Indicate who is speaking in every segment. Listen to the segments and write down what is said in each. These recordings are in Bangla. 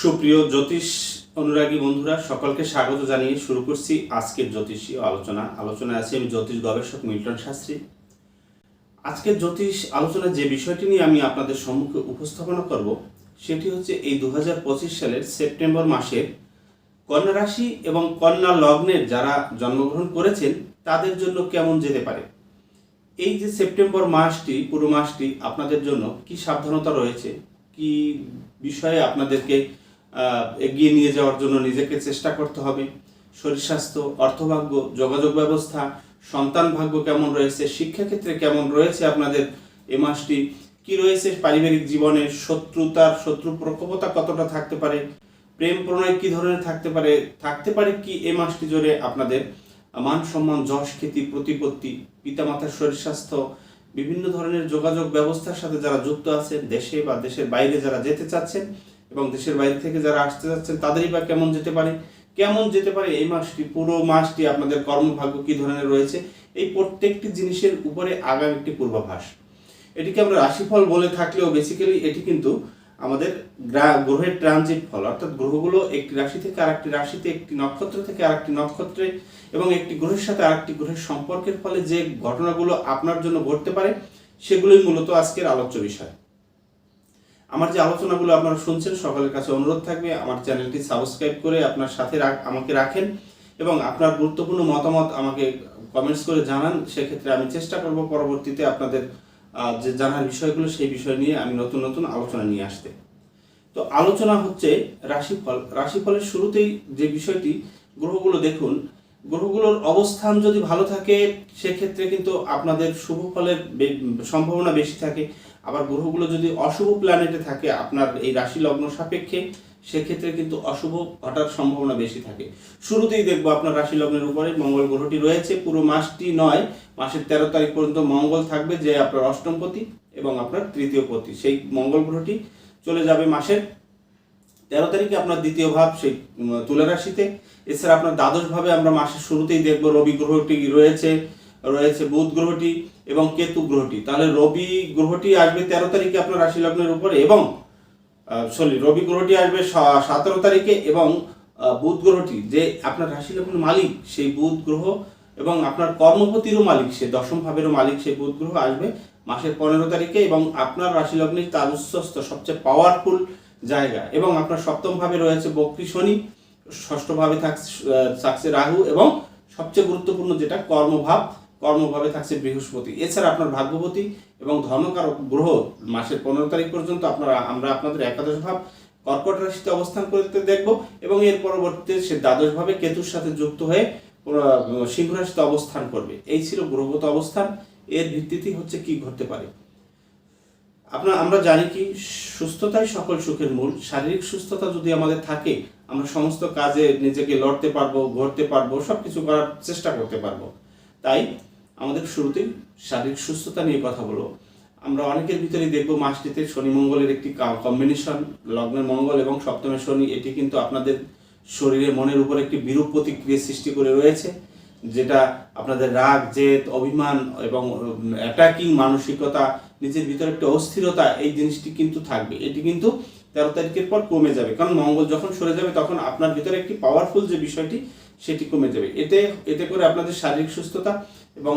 Speaker 1: সুপ্রিয় জ্যোতিষ অনুরাগী বন্ধুরা, সকলকে স্বাগত জানিয়ে শুরু করছি আজকের জ্যোতিষী আলোচনা। আলোচনায় আছি আমি জ্যোতিষ গবেষক মিল্টন শাস্ত্রী। আজকের জ্যোতিষ আলোচনার যে বিষয়টি নিয়ে আমি আপনাদের সম্মুখে উপস্থাপনা করব, সেটি হচ্ছে এই দু হাজার পঁচিশ সালের সেপ্টেম্বর মাসের কন্যা রাশি এবং কন্যা লগ্নের যারা জন্মগ্রহণ করেছেন, তাদের জন্য কেমন যেতে পারে? এই যে সেপ্টেম্বর মাসটি, পুরো মাসটি আপনাদের জন্য কি সাবধানতা রয়েছে? কি বিষয়ে আপনাদেরকে এগিয়ে নিয়ে যাওয়ার জন্য নিজেকে চেষ্টা করতে হবে। শরীর স্বাস্থ্য, অর্থভাগ্য, যোগাযোগ ব্যবস্থা, সন্তান ভাগ্য কেমন রয়েছে, শিক্ষাক্ষেত্রে কেমন রয়েছে আপনাদের এ মাসটি, কি রয়েছে পারিবারিক জীবনে, শত্রুতার শত্রু প্রকোপতা কতটা থাকতে পারে, প্রেম প্রণয় কি ধরনের থাকতে পারে থাকতে পারে কি এ মাসটি জুড়ে আপনাদের মান সম্মান, যশ, খ্যাতি, প্রতিপত্তি, পিতামাতার শরীর স্বাস্থ্য, বিভিন্ন ধরনের যোগাযোগ ব্যবস্থার সাথে যারা যুক্ত আছেন, দেশে বা দেশের বাইরে যারা যেতে চাচ্ছেন এবং দেশের বাইরে থেকে যারা আসতে যাচ্ছেন, তাদেরই বা কেমন যেতে পারে, কেমন যেতে পারে, এই মাসটি, পুরো মাসটি আপনাদের কর্মভাগ্য কি ধরনের রয়েছে, এই প্রত্যেকটি জিনিসের উপরে আগাম একটি পূর্বাভাস। এটিকে আমরা রাশিফল বলে থাকলেও বেসিক্যালি এটি কিন্তু আমাদের গ্রা- গ্রহের ট্রানজিট ফল, অর্থাৎ গ্রহগুলো একটি রাশি থেকে আরেকটি রাশিতে, একটি নক্ষত্র থেকে আরেকটি নক্ষত্রে এবং একটি গ্রহের সাথে আরেকটি গ্রহের সম্পর্কের ফলে যে ঘটনাগুলো আপনার জন্য ঘটতে পারে, সেগুলোই মূলত আজকের আলোচ্য বিষয়। আমার যে আলোচনাগুলো আপনারা শুনছেন, সকলের কাছে অনুরোধ থাকবে আমার চ্যানেলটি সাবস্ক্রাইব করে আপনার সাথে আমাকে রাখেন এবং আপনার গুরুত্বপূর্ণ মতামত আমাকে কমেন্টস করে জানান। সেক্ষেত্রে আমি চেষ্টা করব পরবর্তীতে আপনাদের যে জানার বিষয়গুলো, সেই বিষয় নিয়ে আমি নতুন নতুন আলোচনা নিয়ে আসতে। তো আলোচনা হচ্ছে রাশিফল। রাশিফলের শুরুতেই যে বিষয়টি, গ্রহগুলো দেখুন। গ্রহগুলোর অবস্থান যদি ভালো থাকে, সেক্ষেত্রে কিন্তু আপনাদের শুভ ফলের সম্ভাবনা বেশি থাকে। আবার গ্রহগুলো যদি অশুভ প্ল্যানেটে থাকে, আপনার এই রাশি লগ্ন সাপেক্ষে, সেক্ষেত্রে কিন্তু অশুভ ঘটার সম্ভাবনা বেশি থাকে। শুরুতেই দেখব আপনার রাশি লগ্নের উপরে মঙ্গল গ্রহটি রয়েছে, পুরো মাসটি নয়, মাসের তেরো তারিখ পর্যন্ত মঙ্গল থাকবে যে আপনার অষ্টমপতি এবং আপনার তৃতীয় পতি। সেই মঙ্গল গ্রহটি চলে যাবে মাসের তেরো তারিখে আপনার দ্বিতীয় ভাব সেই তুলা রাশিতে। এছাড়া আপনার দ্বাদশ ভাবে আমরা মাসের শুরুতেই দেখব রবি গ্রহটি রয়েছে রয়েছে বুধ গ্রহটি এবং কেতু গ্রহটি। তাহলে রবি গ্রহটি আসবে তেরো তারিখে আপনার রাশি লগ্নের উপরে এবং সরি রবি গ্রহটি আসবে সতেরো তারিখে এবং বুধ গ্রহটি যে আপনার রাশি লগ্নের মালিক সেই বুধ গ্রহ এবং আপনার কর্মপতিরও মালিক সে দশম ভাবেরও মালিক সেই বুধ গ্রহ আসবে মাসের পনেরো তারিখে এবং আপনার রাশি লগ্নের তার সবচেয়ে পাওয়ারফুল জায়গা এবং আপনার সপ্তম ভাবে রয়েছে বক্রী শনি, ষষ্ঠ ভাবে থাকছে রাহু এবং সবচেয়ে গুরুত্বপূর্ণ যেটা কর্মভাব কর্মভাবে থাকছে বৃহস্পতি। এছাড়া আপনার ভাগ্যবতী এবং ধর্মকারক গ্রহ মাসের পনেরো তারিখ পর্যন্ত আপনারা, আমরা আপনাদের একাদশ ভাব কর্কট রাশিতে অবস্থান করতে দেখব এবং এর পরবর্তীতে সে দ্বাদশ ভাবে কেতুর সাথে যুক্ত হয়ে সিংহ রাশিতে অবস্থান করবে। এই ছিল গ্রহগত অবস্থান। এর ভিত্তিতেই হচ্ছে কি ঘটতে পারে। আপনার, আমরা জানি কি, সুস্থতাই সকল সুখের মূল। শারীরিক সুস্থতা যদি আমাদের থাকে, আমরা সমস্ত কাজে নিজেকে লড়তে পারব, গড়তে পারব সব কিছু করার চেষ্টা করতে পারব। তাই আমাদের শুরুতেই শারীরিক সুস্থতা নিয়ে কথা বলব। আমরা অনেকের ভিতরেই দেখব মাসটিতে শনি মঙ্গলের একটি কম্বিনেশন লগ্নের মঙ্গল এবং সপ্তমের শনি। এটি কিন্তু আপনাদের শরীরে মনের উপর একটি বিরূপ প্রতিক্রিয়া সৃষ্টি করে রয়েছে, যেটা আপনাদের রাগ, জেদ, অভিমান এবং অ্যাটাকিং মানসিকতা, নিজের ভিতরে একটা অস্থিরতা, এই জিনিসটি কিন্তু থাকবে। এটি কিন্তু তেরো তারিখের পর কমে যাবে। কারণ মঙ্গল যখন সরে যাবে, তখন আপনার ভিতরে একটি পাওয়ারফুল যে বিষয়টি, সেটি কমে যাবে। এতে এতে করে আপনাদের শারীরিক সুস্থতা এবং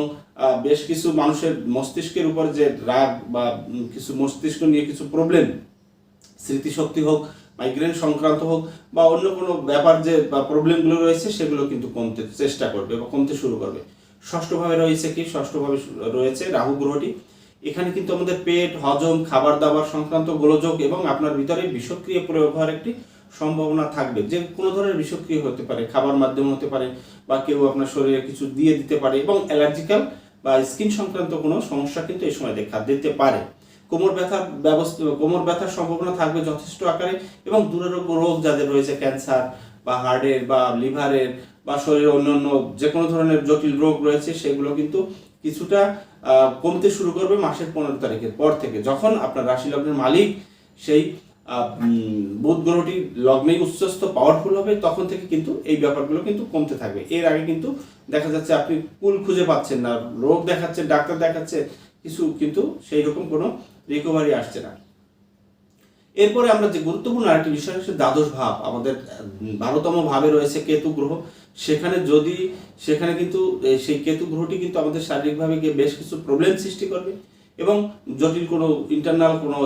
Speaker 1: বেশ কিছু মানুষের মস্তিষ্কের উপর যে রাগ বা কিছু মস্তিষ্ক নিয়ে কিছু প্রবলেম স্মৃতিশক্তি হোক মাইগ্রেন সংক্রান্ত হোক, বা অন্য কোনো ব্যাপার যে প্রবলেমগুলো রয়েছে, সেগুলো কিন্তু কমতে চেষ্টা করবে বা কমতে শুরু করবে। ষষ্ঠভাবে রয়েছে কি? ষষ্ঠভাবে রয়েছে রাহু গ্রহটি। এখানে কিন্তু আমাদের পেট, হজম খাবার দাবার সংক্রান্ত গোলযোগ এবং আপনার ভিতরে বিষক্রিয়া প্রয়োগ হওয়ার একটি সম্ভাবনা থাকবে। যে কোনো ধরনের বিষক্রিয় হতে পারে, খাবার মাধ্যমে হতে পারে, বা কেউ আপনার শরীরে কিছু দিয়ে দিতে পারে এবং অ্যালার্জিক্যাল বা স্কিন সংক্রান্ত কোনো সমস্যা কিন্তু এই সময় দেখা দিতে পারে। কোমর ব্যথার ব্যবস্থা, কোমর ব্যথার সম্ভাবনা থাকবে যথেষ্ট আকারে এবং দুরারোগ্য রোগ যাদের রয়েছে, ক্যান্সার বা হার্টের বা লিভারের বা শরীরের অন্যান্য যে কোনো ধরনের জটিল রোগ রয়েছে, সেগুলো কিন্তু কিছুটা কমতে শুরু করবে মাসের পনেরো তারিখের পর থেকে। যখন আপনার রাশি লগ্নের মালিক সেই বুধ গ্রহটি লগ্নেই উচ্চস্থ পাওয়ারফুল হবে তখন থেকে কিন্তু এই ব্যাপারগুলো কিন্তু কমতে থাকবে। এর আগে কিন্তু দেখা যাচ্ছে আপনি কুল খুঁজে পাচ্ছেন না রোগ দেখাচ্ছে ডাক্তার দেখাচ্ছে কিছু কিন্তু সেই রকম কোনো রিকভারি আসছে না। এরপরে আমরা যে গুরুত্বপূর্ণ আরেকটি বিষয় হচ্ছে দ্বাদশ ভাব। আমাদের উম, বারোতম ভাবে রয়েছে কেতু গ্রহ। সেখানে যদি সেখানে কিন্তু সেই কেতু গ্রহটি কিন্তু আমাদের শারীরিকভাবে গিয়ে বেশ কিছু প্রবলেম সৃষ্টি করবে। এবং জটিল কোনো ইন্টারনাল কোনো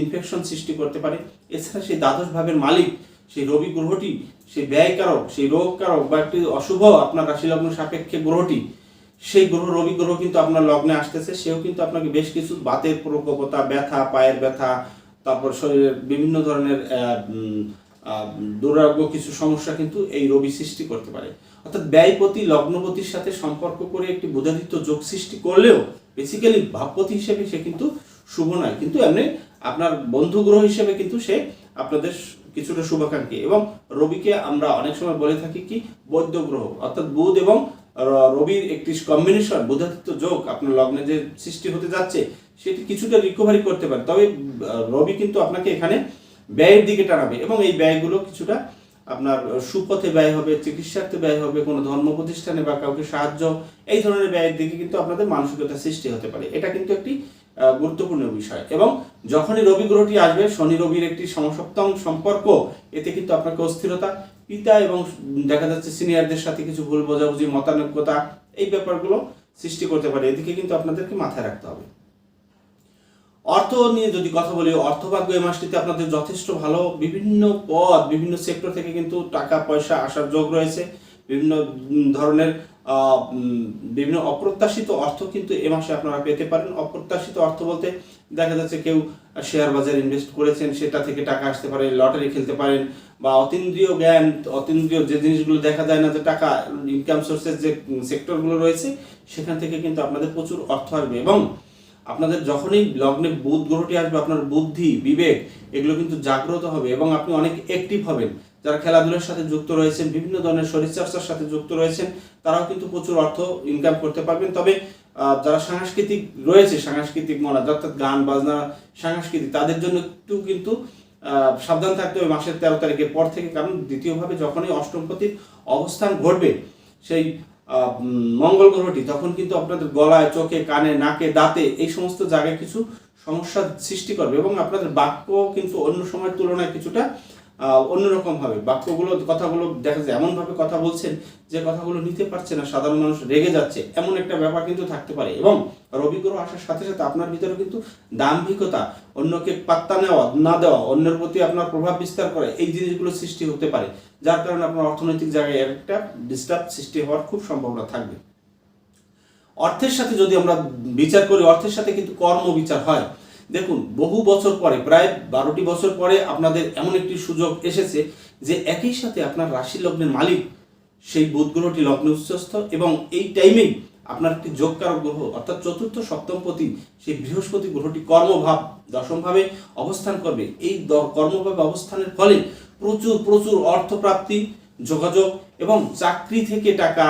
Speaker 1: ইনফেকশন সৃষ্টি করতে পারে। এছাড়া সেই দ্বাদশ ভাবের মালিক, সেই রবি গ্রহটি, সেই ব্যয়কারক, সেই রোগকারক বা একটি অশুভ আপনার রাশি লগ্ন সাপেক্ষে গ্রহটি, সেই গ্রহ, রবি গ্রহ কিন্তু আপনার লগ্নে আসতেছে। সেও কিন্তু আপনাকে বেশ কিছু বাতের প্রকোপতা, ব্যথা, পায়ের ব্যথা, তারপর শরীরের বিভিন্ন ধরনের দুরারোগ্য কিছু সমস্যা কিন্তু এই রবি সৃষ্টি করতে পারে। অর্থাৎ ব্যয়পতি, লগ্নপতির সাথে সম্পর্ক করে একটি বুধাদিত্য যোগ সৃষ্টি করলেও বেসিক্যালি ভাবপতি হিসেবে সে কিন্তু শুভ নয়। কিন্তু এমনি আপনার বন্ধু গ্রহ হিসেবে কিন্তু সে আপনাদের কিছুটা শুভাকাঙ্ক্ষী। এবং রবিকে আমরা অনেক সময় বলে থাকি কি বৈদ্য গ্রহ অর্থাৎ বুধ এবং রবির একটি কম্বিনেশন বুধাদিত্য যোগ, আপনার লগ্নে যে সৃষ্টি হতে যাচ্ছে, সেটি কিছুটা রিকভারি করতে পারে। তবে রবি কিন্তু আপনাকে এখানে ব্যয়ের দিকে টানাবে এবং এই ব্যয়গুলো কিছুটা আপনার সুপথে ব্যয় হবে, চিকিৎসার্থে ব্যয় হবে, কোনো ধর্ম প্রতিষ্ঠানে বা কাউকে সাহায্য, এই ধরনের ব্যয়ের দিকে কিন্তু আপনাদের মানসিকতা সৃষ্টি হতে পারে। এটা কিন্তু একটি গুরুত্বপূর্ণ বিষয়। এবং যখনই রবি গ্রহটি আসবে, শনি রবির একটি সমসপ্তম সম্পর্ক, এতে কিন্তু আপনাকে অস্থিরতা, পিতা এবং দেখা যাচ্ছে সিনিয়রদের সাথে কিছু ভুল বোঝাবুঝি, মতানৈক্যতা, এই ব্যাপারগুলো সৃষ্টি করতে পারে। এদিকে কিন্তু আপনাদেরকে মাথায় রাখতে হবে। অর্থ নিয়ে যদি কথা বলি, অর্থভাগ্য এই মাসটিতে আপনাদের যথেষ্ট ভালো। বিভিন্ন পদ, বিভিন্ন সেক্টর থেকে কিন্তু টাকা, পয়সা আসার যোগ রয়েছে। বিভিন্ন ধরনের বিভিন্ন অপ্রত্যাশিত অর্থ কিন্তু এ মাসে আপনারা পেতে পারেন। অপ্রত্যাশিত অর্থ বলতে দেখা যাচ্ছে কেউ শেয়ার বাজারে ইনভেস্ট করেছেন, সেটা থেকে টাকা আসতে পারে, লটারি খেলতে পারেন, বা অতীন্দ্রিয় জ্ঞান, অতীন্দ্রিয় যে জিনিসগুলো দেখা যায় না যে টাকা ইনকাম সোর্সের যে সেক্টরগুলো রয়েছে, সেখান থেকে কিন্তু আপনাদের প্রচুর অর্থ আসবে। এবং আপনাদের যখনই লগ্নে বুধ গ্রহটি আসবে, আপনার বুদ্ধি, বিবেক, এগুলো কিন্তু জাগ্রত হবে এবং আপনি অনেক অ্যাক্টিভ হবেন। যারা খেলাধুলার সাথে যুক্ত রয়েছেন, বিভিন্ন ধরনের শরীরচর্চার সাথে যুক্ত রয়েছেন, তারাও কিন্তু প্রচুর অর্থ ইনকাম করতে পারবেন। তবে যারা সাংস্কৃতিক রয়েছে, সাংস্কৃতিক মনা অর্থাৎ গান, বাজনা, সাংস্কৃতিক, তাদের জন্য একটু কিন্তু সাবধান থাকতে হবে মাসের তেরো তারিখের পর থেকে। কারণ দ্বিতীয়ভাবে যখনই অষ্টমপতির অবস্থান ঘটবে, সেই মঙ্গল গ্রহটি, তখন কিন্তু আপনাদের গলায়, চোখে, কানে, নাকে, দাঁতে এই সমস্ত জায়গায় কিছু সমস্যার সৃষ্টি করবে এবং আপনাদের বাক্য কিন্তু অন্য সময়ের তুলনায় কিছুটা অন্যরকম হবে বাক্যগুলো, কথাগুলো দেখা যায়, এমনভাবে কথা বলছেন যে কথাগুলো নিতে পারছে না, সাধারণ মানুষ রেগে যাচ্ছে, এমন একটা ব্যাপার কিন্তু থাকতে পারে। এবং রবি আসার সাথে সাথে আপনার ভিতরে কিন্তু দাম্ভিকতা, অন্যকে পাত্তা নেওয়া, না দেওয়া, অন্যের প্রতি আপনার প্রভাব বিস্তার করে, এই জিনিসগুলো সৃষ্টি হতে পারে, যার কারণে আপনার অর্থনৈতিক জায়গায় একটা ডিস্টার্ব সৃষ্টি হওয়ার খুব সম্ভাবনা থাকবে। অর্থের সাথে যদি আমরা বিচার করি, অর্থের সাথে কিন্তু কর্ম বিচার হয়। দেখুন, বহু বছর পরে, প্রায় বারোটি বছর পরে আপনাদের এমন একটি সুযোগ এসেছে যে একই সাথে আপনার রাশি লগ্নের মালিক সেই বুধ গ্রহটি লগ্নে উচ্চস্থ এবং এই টাইমেই আপনার একটি যোগকারক গ্রহ, অর্থাৎ চতুর্থ সপ্তমপতি সেই বৃহস্পতি গ্রহটি কর্মভাব দশমভাবে অবস্থান করবে। এই কর্মভাবে অবস্থানের ফলে প্রচুর প্রচুর অর্থপ্রাপ্তি যোগাযোগ এবং চাকরি থেকে টাকা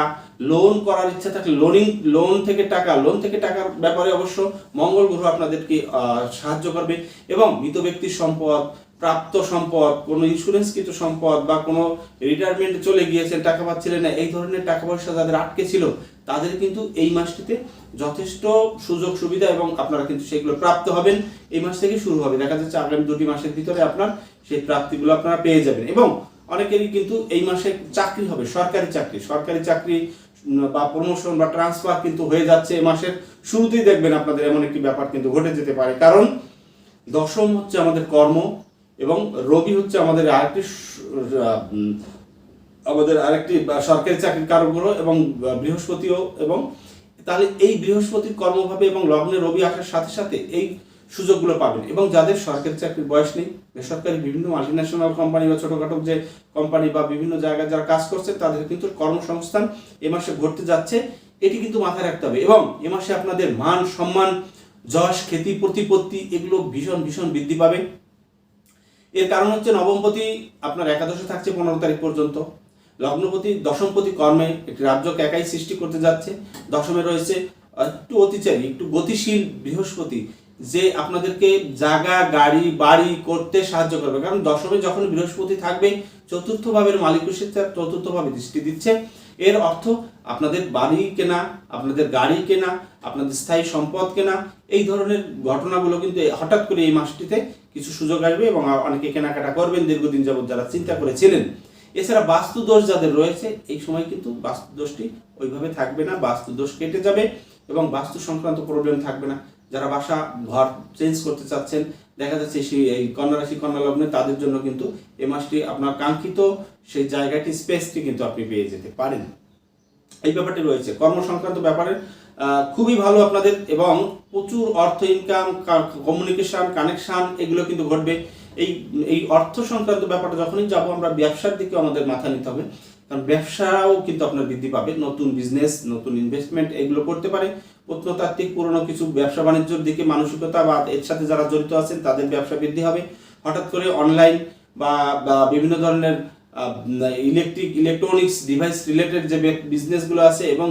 Speaker 1: লোন করার ইচ্ছা থাকলে লোনিং লোন থেকে টাকা লোন থেকে টাকার ব্যাপারে অবশ্য মঙ্গল গ্রহ আপনাদেরকে সাহায্য করবে এবং মৃত ব্যক্তির সম্পদ, প্রাপ্ত সম্পদ, কোনো ইন্স্যুরেন্সকৃত সম্পদ বা কোনো রিটায়ারমেন্ট চলে গিয়েছেন, টাকা পাচ্ছিলেন না, এই ধরনের টাকা পয়সা যাদের আটকে ছিল, তাদের কিন্তু এই মাসটিতে যথেষ্ট সুযোগ, সুবিধা এবং আপনারা কিন্তু সেগুলো প্রাপ্ত হবেন। এই মাস থেকে শুরু হবে। দেখা যাচ্ছে আগামী দুটি মাসের ভিতরে আপনার সেই প্রাপ্তিগুলো আপনারা পেয়ে যাবেন এবং অনেকেরই কিন্তু এই মাসে চাকরি হবে, সরকারি চাকরি। সরকারি চাকরি বা প্রমোশন বা ট্রান্সফার কিন্তু হয়ে যাচ্ছে এই মাসের শুরুতেই দেখবেন আপনাদের এমন একটি ব্যাপার কিন্তু ঘটে যেতে পারে। কারণ দশম হচ্ছে আমাদের কর্ম এবং রবি হচ্ছে আমাদের আরেকটি আমাদের আরেকটি সরকারি চাকরির কারক এবং বৃহস্পতিও এবং তাহলে এই বৃহস্পতির কর্মভাবে এবং লগ্নে রবি আসার সাথে সাথে এই সুযোগগুলো পাবেন। এবং যাদের সরকারি চাকরির বয়স নেই, বেসরকারি বিভিন্ন মাল্টিন্যাশনাল কোম্পানি বা ছোটখাটো যে কোম্পানি বা বিভিন্ন জায়গায় যারা কাজ করছে তাদের কিন্তু কর্মসংস্থান এ মাসে ঘটতে যাচ্ছে। এটি কিন্তু মাথায় রাখতে হবে। এবং এ মাসে আপনাদের মান, সম্মান, যশ, খ্যাতি, প্রতিপত্তি এগুলো ভীষণ ভীষণ বৃদ্ধি পাবে। এর কারণ হচ্ছে নবমপতি আপনার একাদশে থাকছে পনেরো তারিখ পর্যন্ত। লগ্নপতি দশমপতি কর্মে একটি রাজ্যকে একাই সৃষ্টি করতে যাচ্ছে। দশমে রয়েছে একটু অতিচারী, একটু গতিশীল বৃহস্পতি। যে আপনাদেরকে জায়গা, গাড়ি, বাড়ি করতে সাহায্য করবে। কারণ দশমে যখন বৃহস্পতি থাকবে চতুর্থ ভাবের মালিক চতুর্থ ভাবে দৃষ্টি দিচ্ছে। এর অর্থ আপনাদের বাড়ি কেনা, আপনাদের গাড়ি কেনা, আপনাদের স্থায়ী সম্পদ কেনা, এই ধরনের ঘটনাগুলো কিন্তু হঠাৎ করে এই মাসটিতে কিছু সুযোগ আসবে এবং অনেকে কেনাকাটা করবেন, দীর্ঘদিন যাবত যারা চিন্তা করেছিলেন। এছাড়া বাস্তু দোষ যাদের রয়েছে, এই সময় কিন্তু বাস্তু দোষটি ওইভাবে থাকবে না বাস্তু দোষ কেটে যাবে এবং বাস্তু সংক্রান্ত প্রবলেম থাকবে না। যারা বাসা, ঘর চেঞ্জ করতে চাচ্ছেন, দেখা যাচ্ছে সেই, এই কন্যা রাশি, কন্যা লগ্নে তাদের জন্য কিন্তু এই মাসটি আপনার কাঙ্ক্ষিত সেই জায়গাটি স্পেসটি কিন্তু আপনি পেয়ে যেতে পারেন। এই ব্যাপারটি রয়েছে। কর্ম সংক্রান্ত ব্যাপারে খুবই ভালো আপনাদের এবং প্রচুর অর্থ ইনকাম কমিউনিকেশন কানেকশন এগুলো কিন্তু ঘটবে। এই এই অর্থ সংক্রান্ত ব্যাপারটা যখনই যাব, আমরা ব্যবসার দিকে আমাদের মাথা নিতে হবে। কারণ ব্যবসাও কিন্তু আপনার বৃদ্ধি পাবে। নতুন বিজনেস নতুন ইনভেস্টমেন্ট এগুলো করতে পারে। প্রত্নতাত্ত্বিক পুরনো কিছু ব্যবসা বাণিজ্যের দিকে মানসিকতা বা এর সাথে যারা জড়িত আছেন, তাদের ব্যবসা বৃদ্ধি হবে। হঠাৎ করে অনলাইন বা বিভিন্ন ধরনের ইলেকট্রিক, ইলেকট্রনিক্স ডিভাইস রিলেটেড যে বিজনেসগুলো আছে এবং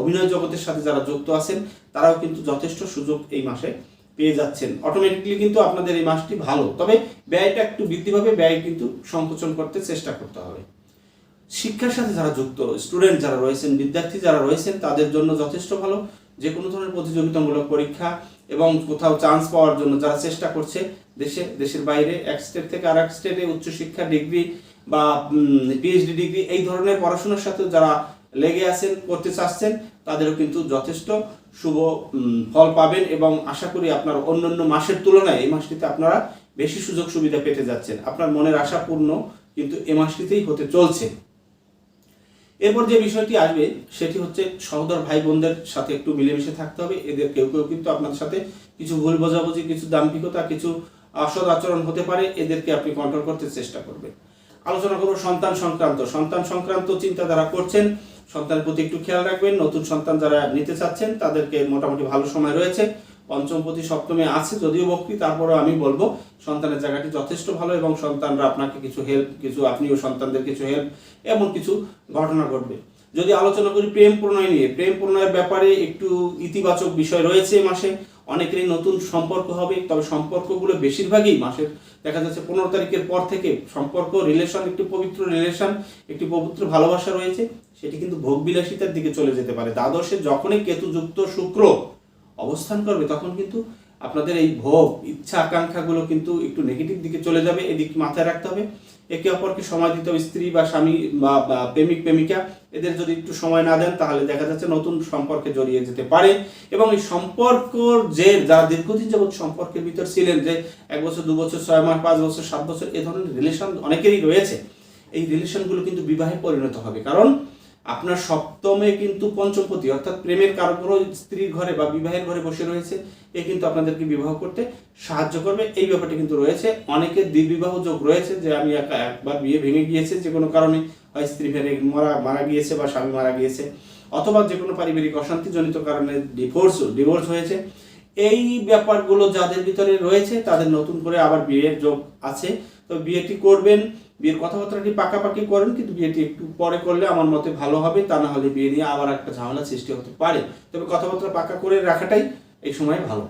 Speaker 1: অভিনয় জগতের সাথে যারা যুক্ত আছেন, তারাও কিন্তু যথেষ্ট সুযোগ এই মাসে পেয়ে যাচ্ছেন। অটোমেটিকলি কিন্তু আপনাদের এই মাসটি ভালো। তবে ব্যয়টা একটু বৃদ্ধি পাবে, ব্যয় কিন্তু সংকোচন করতে চেষ্টা করতে হবে। শিক্ষার সাথে যারা যুক্ত, স্টুডেন্ট যারা রয়েছেন, বিদ্যার্থী যারা রয়েছেন, তাদের জন্য যথেষ্ট ভালো। যে কোনো ধরনের প্রতিযোগিতামূলক পরীক্ষা এবং কোথাও চান্স পাওয়ার জন্য যারা চেষ্টা করছে দেশে, দেশের বাইরে, এক স্টেট থেকে আর এক স্টেটে উচ্চশিক্ষা ডিগ্রি বা পিএইচডি ডিগ্রি এই ধরনের পড়াশোনার সাথে যারা লেগে আছেন, করতে চাচ্ছেন, তাদেরও কিন্তু যথেষ্ট শুভ ফল পাবেন এবং আশা করি আপনার অন্যান্য মাসের তুলনায় এই মাসটিতে আপনারা বেশি সুযোগ সুবিধা পেতে যাচ্ছেন। আপনার মনের আশা পূর্ণ, কিন্তু এ মাসটিতেই হতে চলছে। এরপর যে বিষয়টি আসবে, সেটি হচ্ছে সহোদর ভাই বোনদের সাথে একটু মিলেমিশে থাকতে হবে। এদের কেউ কেউ কিন্তু আপনার সাথে কিছু ভুল বোঝাবুঝি, কিছু দাম্ভিকতা, কিছু অসৎ আচরণ হতে পারে, এদেরকে আপনি কন্ট্রোল করতে চেষ্টা করবেন। আলোচনা করব সন্তান সংক্রান্ত। সন্তান সংক্রান্ত চিন্তা যারা করছেন, সন্তানের প্রতি একটু খেয়াল রাখবেন। নতুন সন্তান যারা নিতে চাচ্ছেন, তাদেরকে মোটামুটি ভালো সময় রয়েছে। পঞ্চমপতি, সপ্তমে আছে, যদিও বক্তি, তারপরেও আমি বলব, সন্তানের জায়গাটি যথেষ্ট ভালো এবং সন্তানরা আপনাকে কিছু হেল্প কিছু আপনিও সন্তানদের কিছু হেল্প এমন কিছু ঘটনা ঘটবে। যদি আলোচনা করি প্রেম প্রণয় নিয়ে, প্রেম প্রণয়ের ব্যাপারে একটু ইতিবাচক বিষয় রয়েছে মাসে, অনেকেরই নতুন সম্পর্ক হবে, তবে সম্পর্কগুলো বেশিরভাগই মাসের, দেখা যাচ্ছে পনেরো তারিখের পর থেকে সম্পর্ক রিলেশন একটি পবিত্র রিলেশন একটি পবিত্র ভালোবাসা রয়েছে, সেটি কিন্তু ভোগবিলাসিতার দিকে চলে যেতে পারে। দ্বাদশে যখনই কেতুযুক্ত শুক্র অবস্থান করবে, তখন কিন্তু আপনাদের এই ভোগ, ইচ্ছা, আকাঙ্ক্ষাগুলো কিন্তু একটু নেগেটিভ দিকে চলে যাবে, এদিক মাথায় রাখতে হবে। একে অপরকে সময় দিতে হবে, স্ত্রী বা স্বামী বা প্রেমিক, প্রেমিকা, এদের যদি একটু সময় না দেন, তাহলে দেখা যাচ্ছে নতুন সম্পর্কে জড়িয়ে যেতে পারে। এবং এই সম্পর্কর যে, যারা দীর্ঘদিন যাবৎ সম্পর্কের ভিতর ছিলেন, যে এক বছর, দু বছর, ছয় মাস, পাঁচ বছর, সাত বছর, এ ধরনের রিলেশন অনেকেরই রয়েছে। এই রিলেশনগুলো কিন্তু বিবাহে পরিণত হবে। কারণ আপনার সপ্তমে কিন্তু পঞ্চমপতি, অর্থাৎ প্রেমের কারও স্ত্রীর ঘরে বা বিবাহের ঘরে বসে রয়েছে, এ কিন্তু আপনাদেরকে বিবাহ করতে সাহায্য করবে। এই ব্যাপারটি কিন্তু রয়েছে। অনেকের দ্বিবিবাহ যোগ রয়েছে যে আমি একা একবার বিয়ে ভেঙে গিয়েছে, যে কোনো কারণে হয় স্ত্রী ভেঙে মারা মারা গিয়েছে বা স্বামী মারা গিয়েছে, অথবা যে কোনো পারিবারিক অশান্তিজনিত কারণে ডিভোর্স ডিভোর্স হয়েছে। এই ব্যাপারগুলো যাদের ভিতরে রয়েছে, তাদের নতুন করে আবার বিয়ের যোগ আছে। তো বিয়েটি করবেন বিয়ের কথাবার্তাটি পাকাপাকি করেন, কিন্তু বিয়েটি একটু পরে করলে আমার মতে ভালো হবে, তা না হলে বিয়ে নিয়ে আবার একটা ঝামেলা সৃষ্টি হতে পারে। তবে কথাবার্তা পাকা করে রাখাটাই এই সময় ভালো।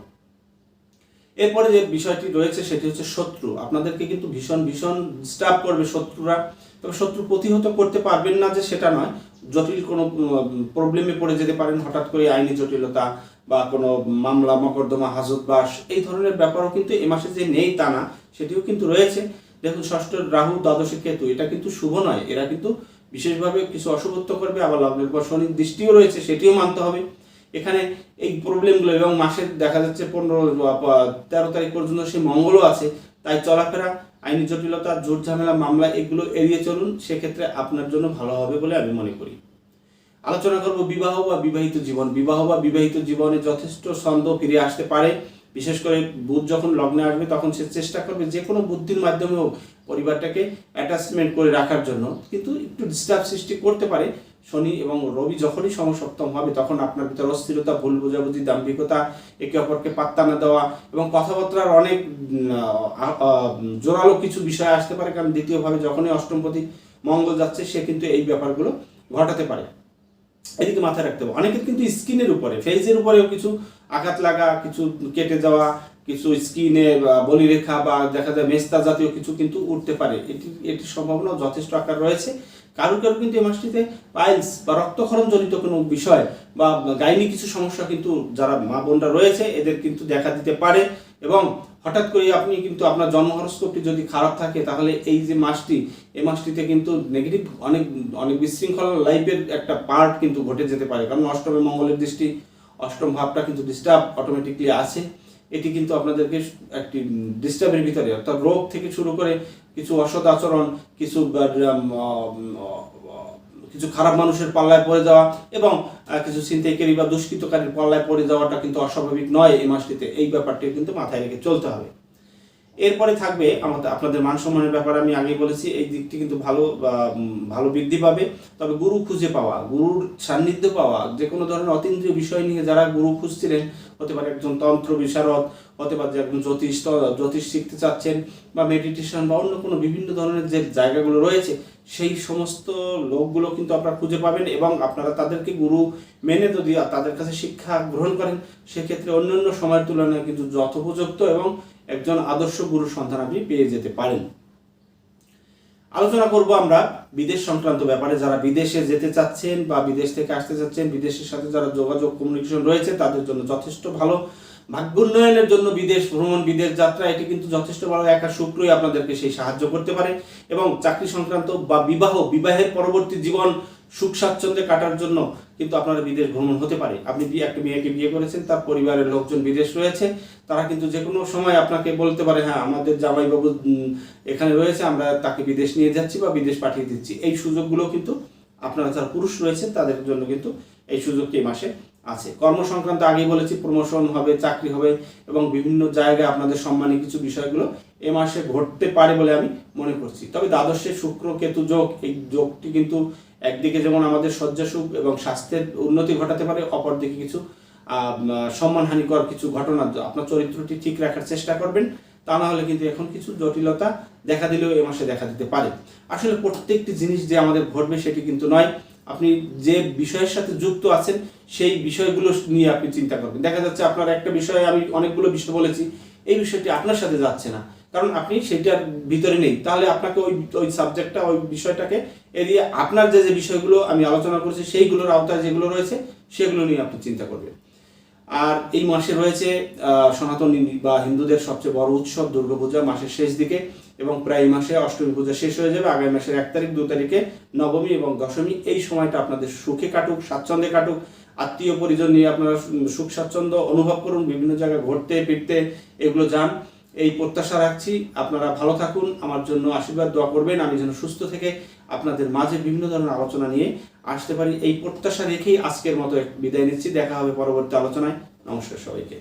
Speaker 1: এরপরে যে বিষয়টি রয়েছে, সেটি হচ্ছে শত্রু। আপনাদেরকে কিন্তু ভীষণ ভীষণ ডিস্টার্ব করবে শত্রুরা। তবে শত্রু প্রতিহত করতে পারবেন না যে সেটা নয়। জটিল কোনো প্রবলেমে পড়ে যেতে পারেন, হঠাৎ করে আইনি জটিলতা বা কোনো মামলা, মকদ্দমা হাজতবাস এই ধরনের ব্যাপারও কিন্তু এ মাসে যে নেই তা না, সেটিও কিন্তু রয়েছে। দেখুন, ষষ্ঠ রাহু, দ্বাদশে কেতু, এটা কিন্তু শুভ নয়। এরা কিন্তু বিশেষভাবে কিছু অশুভত্ব করবে, আবার লগ্নের পর শনির দৃষ্টিও রয়েছে, সেটিও মানতে হবে। এখানে এই প্রবলেমগুলো এবং মাসের দেখা যাচ্ছে পনেরো, তেরো তারিখ পর্যন্ত সেই মঙ্গলও আছে, তাই চলাফেরা, আইনি জটিলতা, জোর ঝামেলা, মামলা, এগুলো এড়িয়ে চলুন, সেক্ষেত্রে আপনার জন্য ভালো হবে বলে আমি মনে করি। আলোচনা করব বিবাহ বা বিবাহিত জীবন। বিবাহ বা বিবাহিত জীবনে যথেষ্ট ছন্দ ফিরে আসতে পারে। বিশেষ করে বুধ যখন লগ্নে আসবে, তখন সে চেষ্টা করবে যে কোনো বুদ্ধির মাধ্যমে হোক পরিবারটাকে অ্যাটাচমেন্ট করে রাখার জন্য। কিন্তু একটু ডিস্টার্ব সৃষ্টি করতে পারে। শনি এবং রবি যখনই সমসপ্তম হবে, তখন আপনার ভিতর অস্থিরতা, ভুল বোঝাবুঝি, দাম্ভিকতা, একে অপরকে পাত্তা না দেওয়া এবং কথাবার্তার অনেক জোরালো কিছু বিষয় আসতে পারে। কারণ দ্বিতীয়ভাবে যখনই অষ্টমপতি মঙ্গল যাচ্ছে, সে কিন্তু এই ব্যাপারগুলো ঘটাতে পারে। এদিকে মাথায় রাখতে হবে। অনেকের কিন্তু স্কিনের উপরে, ফেসের উপরেও কিছু আঘাত লাগা, কিছু কেটে যাওয়া, কিছু স্কিনে বলিরেখা বা দেখা যায় মেস্তা জাতীয় কিছু কিন্তু উঠতে পারে। এটি, এটির সম্ভাবনা যথেষ্ট আকার রয়েছে। কারও কারও কিন্তু এই মাসটিতে পাইলস বা রক্তক্ষরণ জনিত কোনো বিষয় বা গাইনি কিছু সমস্যা কিন্তু যারা মা বোনরা রয়েছে, এদের কিন্তু দেখা দিতে পারে। এবং হঠাৎ করে আপনি কিন্তু আপনার জন্ম হরস্কোপটি যদি খারাপ থাকে, তাহলে এই যে মাসটি এই মাসটিতে কিন্তু নেগেটিভ অনেক অনেক বিশৃঙ্খলা লাইফের একটা পার্ট কিন্তু ঘটে যেতে পারে। কারণ অষ্টমে মঙ্গলের দৃষ্টি, অষ্টম ভাবটা কিন্তু ডিস্টার্ব অটোমেটিকলি আছে এটি কিন্তু আপনাদেরকে একটি ডিস্টার্বের ভিতরে, অর্থাৎ রোগ থেকে শুরু করে কিছু অসৎ আচরণ, কিছু কিছু খারাপ মানুষের পাল্লায় পড়ে যাওয়া এবং কিছু ছিনতাইকারী বা দুষ্কৃতকারীর পাল্লায় পড়ে যাওয়াটা কিন্তু অস্বাভাবিক নয় এই মাসটিতে। এই ব্যাপারটি কিন্তু মাথায় রেখে চলতে হবে। এরপরে থাকবে আমাদের, আপনাদের মান সম্মানের ব্যাপারে আমি আগেই বলেছি, এই দিকটি কিন্তু ভালো ভালো বৃদ্ধি পাবে। তবে গুরু খুঁজে পাওয়া, গুরুর সান্নিধ্য পাওয়া, যে কোনো ধরনের অতীন্দ্রিয় বিষয় নিয়ে যারা গুরু খুঁজছিলেন, হতে পারে একজন তন্ত্র, বিশারদ পারে যে একজন জ্যোতিষ জ্যোতিষ শিখতে চাচ্ছেন বা মেডিটেশন বা অন্য কোনো বিভিন্ন ধরনের যে জায়গাগুলো রয়েছে, সেই সমস্ত লোকগুলো কিন্তু আপনারা খুঁজে পাবেন এবং আপনারা তাদেরকে গুরু মেনে যদি তাদের কাছে শিক্ষা গ্রহণ করেন, সেক্ষেত্রে অন্যান্য সময়ের তুলনায় কিন্তু যথোপযুক্ত এবং একজন আদর্শ গুরুর সন্ধান আপনি পেয়ে যেতে পারেন। আলোচনা করব আমরা বিদেশ সংক্রান্ত ব্যাপারে। যারা বিদেশে যেতে চাচ্ছেন বা বিদেশ থেকে আসতে চাচ্ছেন, বিদেশের সাথে যারা যোগাযোগ কমিউনিকেশন রয়েছে, তাদের জন্য যথেষ্ট ভালো। ভাগ্য উন্নয়নের জন্য বিদেশ ভ্রমণ, বিদেশ যাত্রা, এটি কিন্তু যথেষ্ট ভালো একা শুক্রই আপনাদেরকে সেই সাহায্য করতে পারে এবং চাকরি সংক্রান্ত বা বিবাহ, বিবাহের পরবর্তী জীবন সুখ স্বাচ্ছন্দ্যে কাটার জন্য কিন্তু আপনারা বিদেশ ভ্রমণ হতে পারে। আপনি একটা মেয়েকে বিয়ে করেছেন, তার পরিবারের লোকজন বিদেশ রয়েছে, তারা কিন্তু যে কোনো সময় আপনাকে বলতে পারে হ্যাঁ আমাদের জামাইবাবু এখানে রয়েছে, আমরা তাকে বিদেশ নিয়ে যাচ্ছি বা বিদেশ পাঠিয়ে দিচ্ছি। এই সুযোগগুলো কিন্তু আপনারা যারা পুরুষ রয়েছেন, তাদের জন্য কিন্তু এই সুযোগটি মাসে আছে। কর্ম সংক্রান্ত আগেই বলেছি প্রমোশন হবে, চাকরি হবে এবং বিভিন্ন জায়গায় আপনাদের সম্মানী কিছু বিষয়গুলো এ মাসে ঘটতে পারে বলে আমি মনে করছি। তবে দ্বাদশে শুক্র কেতু যোগ, এই যোগটি কিন্তু একদিকে যেমন আমাদের শয্যা সুখ এবং স্বাস্থ্যের উন্নতি ঘটাতে পারে, অপরদিকে কিছু সম্মানহানিকর কিছু ঘটনা। আপনার চরিত্রটি ঠিক রাখার চেষ্টা করবেন, তা না হলে কিন্তু এখন কিছু জটিলতা দেখা দিলেও এ মাসে দেখা দিতে পারে। আসলে প্রত্যেকটি জিনিস যে আমাদের ঘটবে সেটি কিন্তু নয়। আপনি যে বিষয়ের সাথে যুক্ত আছেন, সেই বিষয়গুলো নিয়ে আপনি চিন্তা করবেন। দেখা যাচ্ছে আপনার একটা বিষয়ে আমি অনেকগুলো বিষয় বলেছি, এই বিষয়টি আপনার সাথে যাচ্ছে না। কারণ আপনি সেটার ভিতরে নেই। তাহলে আপনাকে ওই ওই সাবজেক্টটা ওই বিষয়টাকে এড়িয়ে আপনার যে যে বিষয়গুলো আমি আলোচনা করেছি, সেইগুলোর আওতায় যেগুলো রয়েছে, সেগুলো নিয়ে আপনি চিন্তা করবেন। আর এই মাসে রয়েছে সনাতন বা হিন্দুদের সবচেয়ে বড় উৎসব দুর্গাপূজা মাসের শেষ দিকে এবং প্রায় মাসে অষ্টমী পূজা শেষ হয়ে যাবে। আগামী মাসের এক তারিখ, দু তারিখে নবমী এবং দশমী। এই সময়টা আপনাদের সুখে কাটুক, স্বাচ্ছন্দ্যে কাটুক। আত্মীয় পরিজন নিয়ে আপনারা সুখ, স্বাচ্ছন্দ্য অনুভব করুন, বিভিন্ন জায়গায় ঘুরতে, ফিরতে এগুলো যান। এই প্রত্যাশা রাখছি। আপনারা ভালো থাকুন। আমার জন্য আশীর্বাদ, দোয়া করবেন। আমি যেন সুস্থ থেকে আপনাদের মাঝে বিভিন্ন ধরনের আলোচনা নিয়ে আসতে পারি। এই প্রত্যাশা রেখেই আজকের মতো বিদায় নিচ্ছি। দেখা হবে পরবর্তী আলোচনায়। নমস্কার সবাইকে।